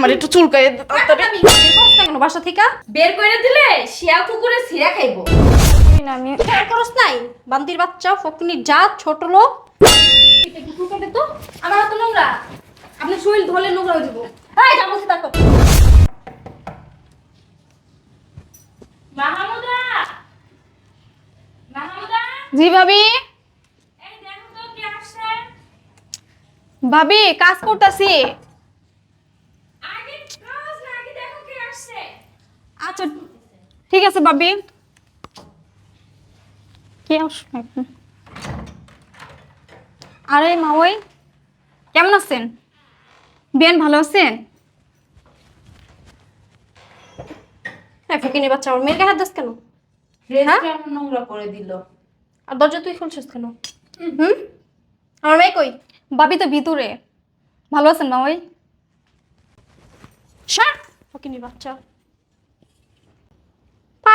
আমার একটু চুলকাই বাসা থেকে? বের করে দিলে শিয়াল কুকুরে ছিঁড়া খাইবো। আমি করছ নাই? বান্দির বাচ্চা ফকনি জাত ছোট লোক। এটা কি কুকুর তো? আমার হাতে নোংরা। আপনি শরীর ধরলে নোংরা হয়ে যাব। এই যা বলছি তাকে মাহমুদা! মাহমুদা! জি ভাবি। এই দেখো তো কে আসছে? ভাবি কাজ করতেছি আগে কাজ না আগে দেখো কে আসছে আচ্ছা ঠিক আছে বাবি কে আসবে এখন? আরে মা ওই কেমন আছেন? বিয়ান ভালো আছেন? ফকিনি বাচ্চা আমার মেয়ের গায়ে হাত দিস কেন? ড্রেসটা নোংরা করে দিল। আর দরজা তুই খুলছিস কেন? হুম। আমার মেয়ে কই? ভাবি তো ভিতরে। ভালো আছেন মা ওই? সার ফকিনি বাচ্চা।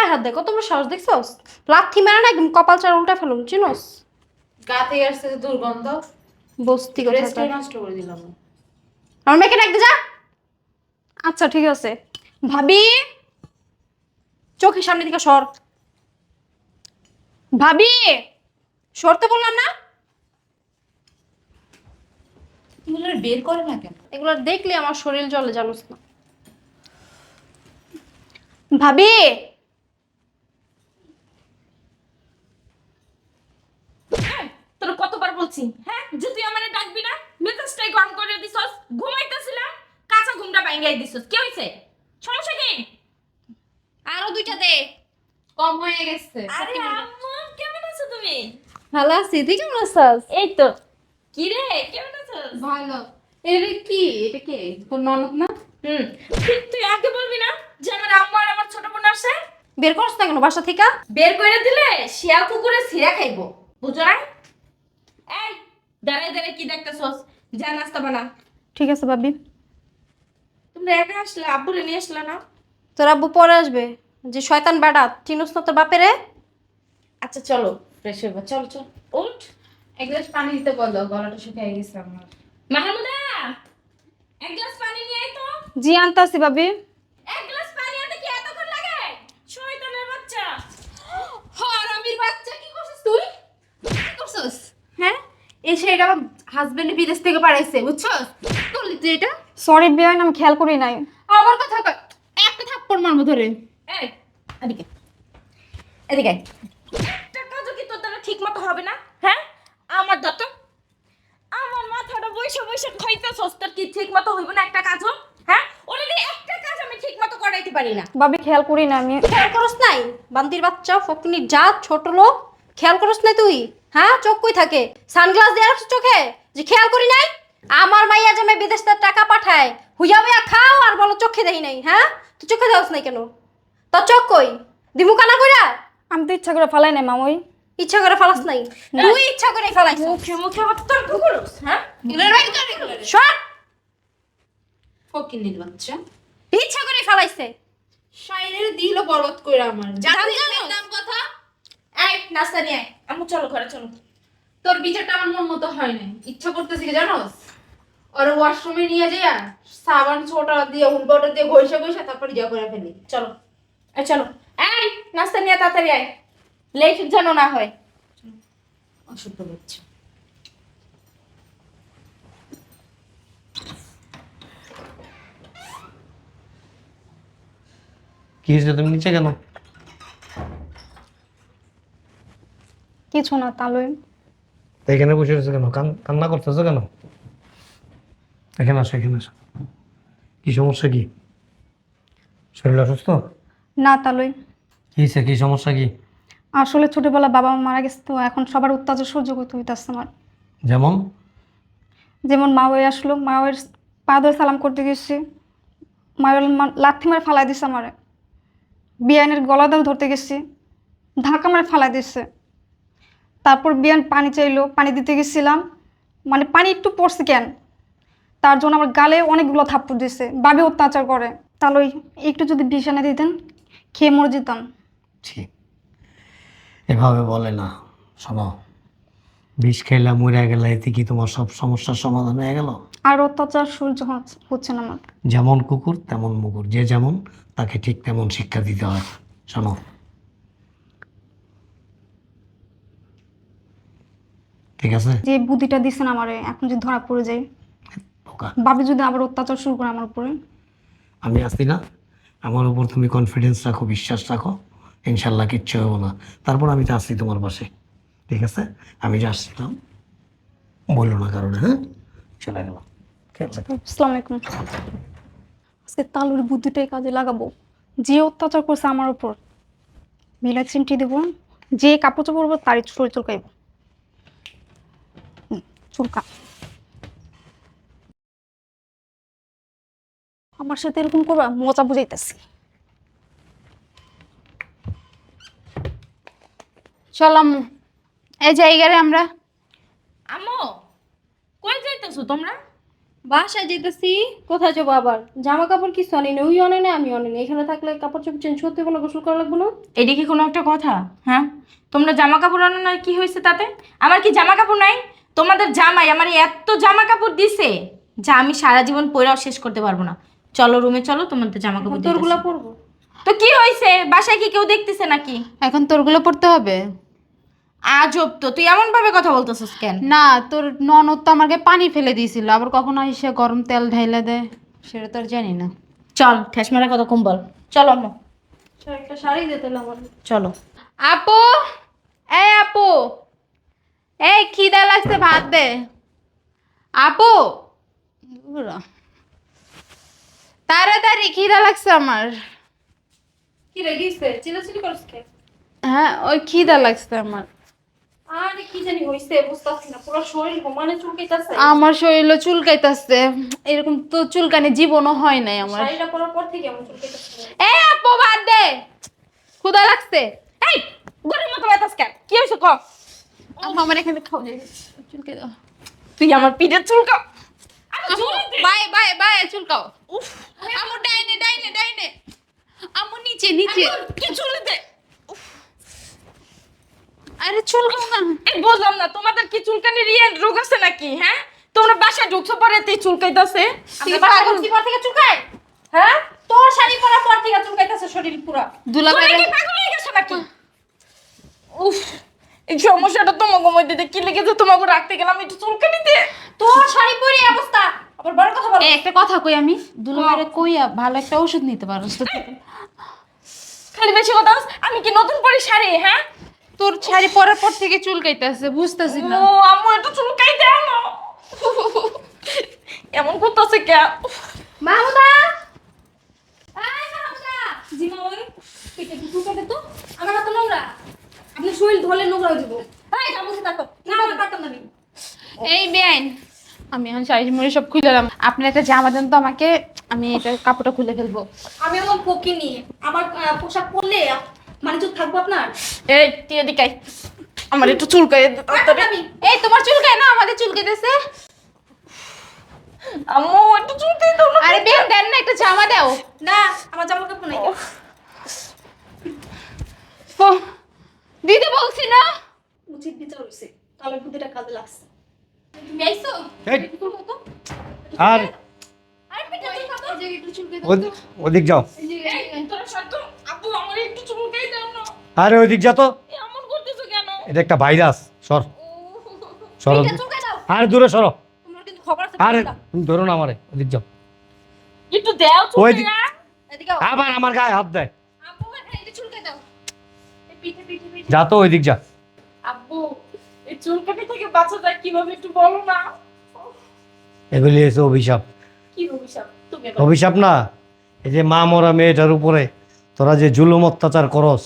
পায়ে হাত দেখো তোমরা সাহস দেখছস? লাথি মেরে না একদম কপাল চার উল্টা ফেলুম চিনোস? গা থেকে আসছে দুর্গন্ধ। বস্তি ড্রেসটাই নষ্ট করে দিলাম। আমার মেয়েকে ডাকতে যা। আচ্ছা ঠিক আছে। ভাবি চোখের সামনে থেকে সর। ভাবি সরতে বললাম না। এগুলো বের করে না কেন? এগুলো দেখলে আমার শরীর জলে জানোস না। ভাবি তোর বলছি হ্যাঁ যে তুই আমারে ডাকবি না মেজাজটাই গরম করে দিছস ঘুমাইতেছিলাম কাঁচা ঘুমটা ভাঙাই দিছস। কি হইছে? সমস্যা কি? আরও দুইটা দে। কম হয়ে গেছে। আরে আম্মু কেমন আছো তুমি? ভালো আছি। তুই কেমন আছিস? এই তো। কি রে কেমন আছিস? ভালো। এটা কি? এটা কে? তোর ননদ না? হুম। তুই আগে বলবি না যে আমার আম্মু আর আমার ছোট বোন আসে? বের করছ না কেন বাসা থেকে? বের করে দিলে শিয়াল কুকুরে ছিঁড়া খাইবো। বুঝো না এই দাঁড়াই দাঁড়াই কি দেখতেছস? যা নাস্তা বানা। ঠিক আছে ভাবি। তোমরা একা আসলে আব্বুরে নিয়ে আসলে না? তোর আব্বু পরে আসবে। যে শয়তান বাড়া চিনুস না তোর বাপেরে? আচ্ছা চলো ফ্রেশ হইবা। চলো চলো। উঠ। এক গ্লাস পানি দিতে বলো গলাটা শুকিয়ে গেছে আমার। মাহমুদা এক গ্লাস পানি নিয়ে আয় তো। জি আনতাছি ভাবি এক গ্লাস পানি আনতে কি এতক্ষণ লাগে শয়তানের বাচ্চা হারামির বাচ্চা কি করছিস তুই কি করছস হ্যাঁ এই শাড়িটা আমার হাজবেন্ড বিদেশ থেকে পাঠাইছে বুঝছস করলি তুই এটা? সরি বিয়ান আমি খেয়াল করি নাই। আমার কথা কয় একটা থাপ্পড় মারবো ধরে। এই এদিকে। এদিকে। একটা কাজও কি তোর দ্বারা ঠিক মতো হবে না? হ্যাঁ? আমার দত আমার মাথাটা বৈশা বৈশা খাইতেছস তোর কি ঠিক মতো হইব না একটা কাজও? হ্যাঁ? অলরেডি একটা কাজ আমি ঠিক মতো করাইতে পারি না। ভাবি খেয়াল করি না আমি। খেয়াল করস নাই? বান্দির বাচ্চা ফকনি জাত ছোট লোক খেয়াল করস নাই তুই? হ্যাঁ চোখ কই থাকে? সানগ্লাস দিয়ে রাখছিস চোখে? যে খেয়াল করি নাই? আমার মাইয়া জামে বিদেশ থেকে টাকা পাঠায় হুইয়া বুইয়া খাও আর বলো চোখে দেই নাই হ্যাঁ? তুই চোখে দেওয়াস নাই কেন? তোর চোখ কই? দিমু কানা কইরা? আমি তো ইচ্ছা করে ফালাই নাই মামই। ইচ্ছা করে ফালাস নাই? তুই ইচ্ছা করে ফালাইছ মুখে মুখে তর্ক করস হ্যাঁ? এগুলোর বাইরে কর এগুলোর সর ফকিনির বাচ্চা। ইচ্ছা করে ফালাইছে। শাড়ির দিল বরবাদ করে আমার। জানি দাম না জানো? দাম কথা। এই নাস্তা নিয়ে আয়। আম্মু চলো ঘরে চলো। তোর বিচারটা আমার মন মতো হয় নাই। ইচ্ছা করতেছি কি জানোস? ওর ওয়াশরুমে নিয়ে যাইয়া সাবান ছোটা দিয়ে উল্টোটা দিয়ে ঘষে ঘষে তারপর ইয়া করে ফেলি। চলো। এই চলো। এই নাস্তা নিয়ে তাড়াতাড়ি আয়। লেট যেন না হয়। অসুস্থ বাচ্চা কি হয়েছে? তুমি নিচে কেন? কিছু না তালই তা এখানে বসে রয়েছে কেন? কান- কান্না করতেছো কেন? এখানে আসো এখানে আসো। কি সমস্যা কি? শরীর অসুস্থ? না তালই কি হয়েছে? কি সমস্যা কি? আসলে ছোটবেলা বাবা মা মারা গেছে তো এখন সবার অত্যাচার সহ্য করতে হইতেছে আমার। যেমন? যেমন মা ওই আসলো মা ওই পা ধরে সালাম করতে গেছি। মা ওই লাথি মারে ফালাই দিছে আমারে। বিয়ানের গলা দাও ধরতে গেছি। ধাক্কা মারে ফালাই দিছে। তারপর বিয়ান পানি চাইলো পানি দিতে গেছিলাম। মানে পানি একটু পড়ছে কেন? তার জন্য আমার গালে অনেকগুলো থাপ্পড় দিছে বাবে অত্যাচার করে। তাহলে ওই একটু যদি বিষ এনে দিতেন খেয়ে মরে যেতাম। ঠিক এভাবে বলে না। শোনো বিষ খেলা মরে গেলে এতে কি তোমার সব সমস্যার সমাধান হয়ে গেল? আর অত্যাচার সহ্য হচ্ছে- হচ্ছে না আমার। যেমন কুকুর তেমন মুকুর। যে যেমন তাকে ঠিক তেমন শিক্ষা দিতে হয়। শোনো। ঠিক আছে? যে বুদ্ধিটা দিচ্ছেন আমারে এখন যদি ধরা পড়ে যায়। বোকা। ভাবি যদি আবার অত্যাচার শুরু করে আমার উপরে? আমি আসি না। আমার উপর তুমি কনফিডেন্স রাখো বিশ্বাস রাখো। ইনশাল্লাহ কিচ্ছু হব না। তারপর আমি তো আসছি তোমার পাশে। ঠিক আছে? আমি যে আসছিলাম বলল না কারণে হ্যাঁ? চলে গেলাম। খেলতে আসসালামু আলাইকুম। আজকে তালুর বুদ্ধিটাই কাজে লাগাবো। যে অত্যাচার করছে আমার উপর মিলা চিমটি দেবো। যে কাপড় চোপড় তারই শরীর চুলকাইব চুলকা। আমার সাথে এরকম করবা মজা বুঝাইতেছি। চলাম এই জায়গায় আমরা। আম্মু কই যাইতেছো তোমরা? বাসায় যেতেছি কোথায় যাব আবার? জামা কাপড় কিছু আনি না ওই অনে না আমি অনে না এখানে থাকলে কাপড় চোপড় চেঞ্জ করতে কোনো গোসল করা লাগবে না? এটি কি কোনো একটা কথা? হ্যাঁ? তোমরা জামা কাপড় আনো না কি হয়েছে তাতে? আমার কি জামা কাপড় নাই? তোমাদের জামাই আমার এত জামা কাপড় দিছে যা আমি সারা জীবন পরেও শেষ করতে পারব না। চলো রুমে চলো তোমাদের জামা কাপড় তোরগুলা। পরবো। তো কি হয়েছে বাসায় কি কেউ দেখতেছে নাকি? এখন তোরগুলো পড়তে হবে? আজব তো তুই এমন ভাবে কথা বলতেছিস কেন? না তোর ননদ তো আমাকে পানি ফেলে দিয়েছিল আবার কখনো এসে গরম তেল ঢাইলে দেয় সেটা তো আর জানি না। চল ঠেস মারা কথা কম বল। চলো আম্মু। একটা শাড়ি দিতে চলো। আপু এই আপু। এই খিদা লাগছে ভাত দে। আপু। তাড়াতাড়ি খিদা লাগছে আমার। কি রে গিয়েছে? চিলাচিলি করছ কে? হ্যাঁ ওই খিদা লাগছে আমার। আরে কি জানি হইছে বুঝতাছি না। পুরো শরীর চুলকাইতাছে। আমার শরীরে চুলকাইতাছে। এরকম তো চুলকানি জীবনও হয় নাই আমার। শাড়িটা পরার পর থেকে এমন চুলকাইতাছে। এই আপু ভাত দে। ক্ষুদা লাগছে। এই গরিব মতো বেতাস কেন? কি হয়েছে ক? আম্মা আমার এখানে খাও। যাই চুলকে দাও। তুই আমার পিঠের চুলকা আমি। বাই বাই বাই চুলকাও। উফ আম্মু ডাইনে ডাইনে ডাইনে। আম্মু নিচে নিচে। কি চুল দে। আরে চুলকাও না। এই বুঝলাম না তোমাদের কি চুলকানির ইয়ে রোগ আছে নাকি হ্যাঁ? তোমরা বাসায় ঢুকছো পরে তুই চুলকাইতাছে। আমরা বাসা ঢুকছি পর থেকে চুলকায়? হ্যাঁ? তোর শাড়ি পরার পর থেকে চুলকাইতাছে শরীর পুরো। দুলা কি পাগল হয়ে গেছো নাকি? উফ। এই সমস্যাটা তোমাকে মধ্যে দিয়ে কি লেগেছে? তোমাকে রাখতে গেলাম একটু চুলকানিতে তোর শাড়ি পরে অবস্থা। আবার বড় কথা বল। একটা কথা কই আমি? দুলাভাইরে কইয়া ভালো একটা ওষুধ নিতে পারো? তো খালি বেশি কথা আমি কি নতুন পরি শাড়ি হ্যাঁ? তোর শাড়ি পরার পর থেকে চুলকাইতেছে বুঝতেছি না। ও আম্মু একটু চুলকাই দাও না এমন করতেছে কে? মাহমুদা এই মাহমুদা জি পেটে একটু তো? আমার হাতে নোংরা। আপনি শরীর ধরলে নোংরা হয়ে যাব। এই না থাকো না। আমি পারতাম না আমি। এই বেআইন। আমি এখন শাড়ি মুড়ি সব খুলে দিলাম আপনি একটা জামা দেন তো আমাকে আমি এটা কাপড়টা খুলে ফেলব। আমি আমার পকিনি আমার পোশাক পরলে মানে চুপ থাকব আপনার? এই তুই এদিকে আয়। আমার একটু চুলকাই দে তাড়াতাড়ি। আমি। এই তোমার চুলকায় না আমাদের চুলকাইতেছে আম্মু একটু চুলকাই দাও না। আরে বেন দেন না একটা জামা দাও। না আমার জামা কাপড় নাই। ও, দিতে বলছি না। উচিত বিচার হয়েছে কালো বুদ্ধিটা কাজে লাগছে। তুমি আইছো? আর আরে পেটে চুলকাতো যে একটু চুলকে ওদি- ওদিক যাও। এই, তোরা সত্য? আব্বু আমার একটু চুলকাই দাও না। আরে ওদিক যা তো। এমন করতেছো কেন? এটা একটা ভাইরাস। সর। সর পেটে চুলকে দাও। আরে দূরে সরো। তোমার কিন্তু খবর আছে আরে ধরো না আমারে ওদিক যাও। একটু দেও। আবার আমার গায়ে হাত দেয়। যা তো ওইদিক যা। আব্বু এই চুলকানি থেকে বাঁচা যায় কীভাবে একটু বলো না। এগুলি এসে অভিশাপ। কি অভিশাপ? তুমি অভিশাপ না এই যে মা মরা মেয়েটার উপরে তোরা যে জুলুম অত্যাচার করস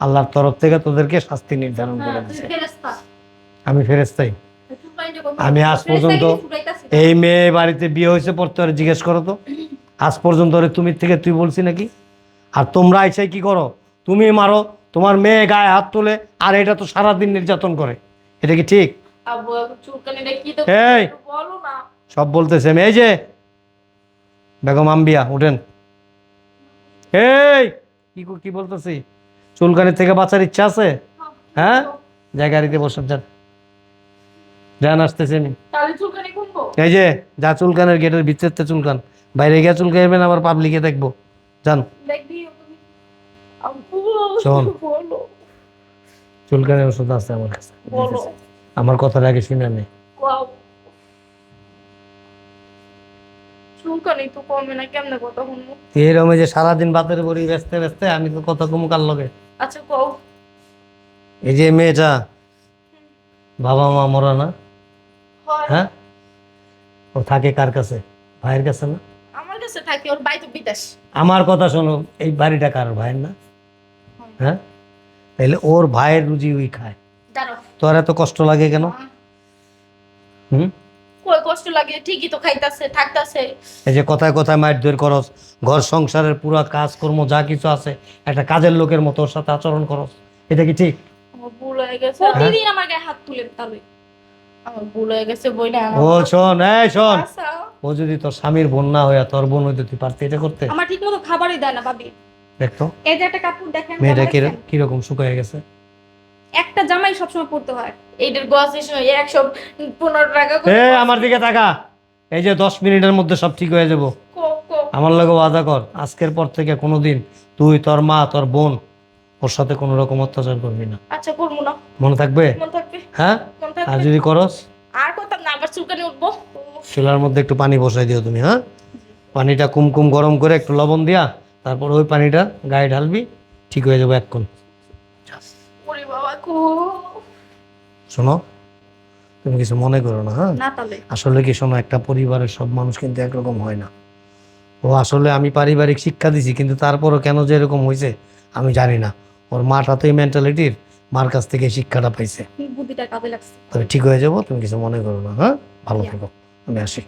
আল্লাহর তরফ থেকে তোদেরকে শাস্তি নির্ধারণ করে হ্যাঁ দিচ্ছে ফেরেশতা। আমি ফেরেস্তাই আমি আজ ফেরেশতা পর্যন্ত কিন্তু ফুটাইতাছে। এই মেয়ে বাড়িতে বিয়ে হয়েছে পড়তে ওরে জিজ্ঞেস করো তো। আজ পর্যন্ত ওরে তুমি থেকে তুই বলছি নাকি? আর তোমরা এসে কি করো? তুমি মারো তোমার মেয়ে গায়ে হাত তোলে আর এটা তো সারাদিন নির্যাতন করে। এটা কি ঠিক? এই! সব বলতেছে। এই যে বেগম আম্বিয়া উঠেন। এই! কি কি বলতেছি? চুলকানি থেকে বাঁচার ইচ্ছা আছে? হ্যাঁ? জায়গারিতে বসেন যান। যান আসতেছে আমি। এই যে যা চুলকানের গেটের ভিতরতে চুলকান। বাইরে গিয়ে চুলকাইবেন আবার পাবলিকে দেখব। যান। শোন। বলো চুলকানের ওষুধ আছে আমার কাছে। বলো। আমার আগে শুনে নে। চুলকানি তো কমে না কেমনে কথা শুনব? এরকম এই যে সারাদিন বাতের বড়ি ব্যস্ত ব্যস্ত আমি তো কথা কমু কার লগে। আচ্ছা কও। এই যে মেয়েটা বাবা মা মরা না? হ্যাঁ। ও থাকে কার কাছে? ভাইয়ের কাছে না? আমার কাছে থাকে ওর বাই তো বিদেশ। আমার কথা শোনো এই বাড়িটা কার ভাইয়ের না? হ্যাঁ? তাহলে ওর ভাইয়ের রুজি ওই খায়। তোর এত কষ্ট লাগে কেন? হুম? কষ্ট লাগে? ঠিকই তো খাইতাছে থাকতাছে। এই যে কথায় কথায় করস ঘর সংসারের পুরো কাজকর্ম যা কিছু আছে একটা কাজের লোকের মতো ওর সাথে আচরণ করস। এটা কি ঠিক? ভুল হয়ে গেছে? প্রতিদিন আমার গায়ে হাত তুলে তাহলে আমার ভুল গেছে বই ও শোন এই শোন। আচ্ছা। ও যদি তোর স্বামীর বোন না হইয়া তোর বোন হইতে তুই পারতি এটা করতে? আমার ঠিক মতো খাবারই দেয় না ভাবি। দেখতো এই যে একটা কাপড় দেখেন মেয়েটা দেখছেন? কীরকম শুকায় গেছে? একটা জামাই সবসময় পরতে হয়। এইটার গছ এসে একশো পনেরো টাকা করে এ আমার দিকে তাকা। এই যে দশ মিনিটের মধ্যে সব ঠিক হয়ে যাব। কো কো। আমার লগে ওয়াদা কর আজকের পর থেকে কোনোদিন তুই তোর মা তোর বোন ওর সাথে কোনো রকম অত্যাচার করবি না। আচ্ছা করব না। মনে থাকবে? মন থাকবে। হ্যাঁ? আর যদি করস? আর করতাম না আবার চুলকানি উঠবো। চুলার মধ্যে একটু পানি বসাই দিও তুমি হ্যাঁ? পানিটা কুমকুম গরম করে একটু লবণ দিয়া তারপর ওই পানিটা গায়ে ঢালবি ঠিক হয়ে যাবে এক্ষণ শোনো তুমি কিছু মনে করো না হ্যাঁ? আসলে কি শোনো একটা পরিবারের সব মানুষ কিন্তু একরকম হয় না। ও আসলে আমি পারিবারিক শিক্ষা দিছি কিন্তু তারপরও কেন যে এরকম হয়েছে আমি জানি না। ওর মাটা তো এই মেন্টালিটির মার কাছ থেকে শিক্ষাটা পাইছে। তবে ঠিক হয়ে যাব তুমি কিছু মনে করো না হ্যাঁ? ভালো থেকো আমি আসি।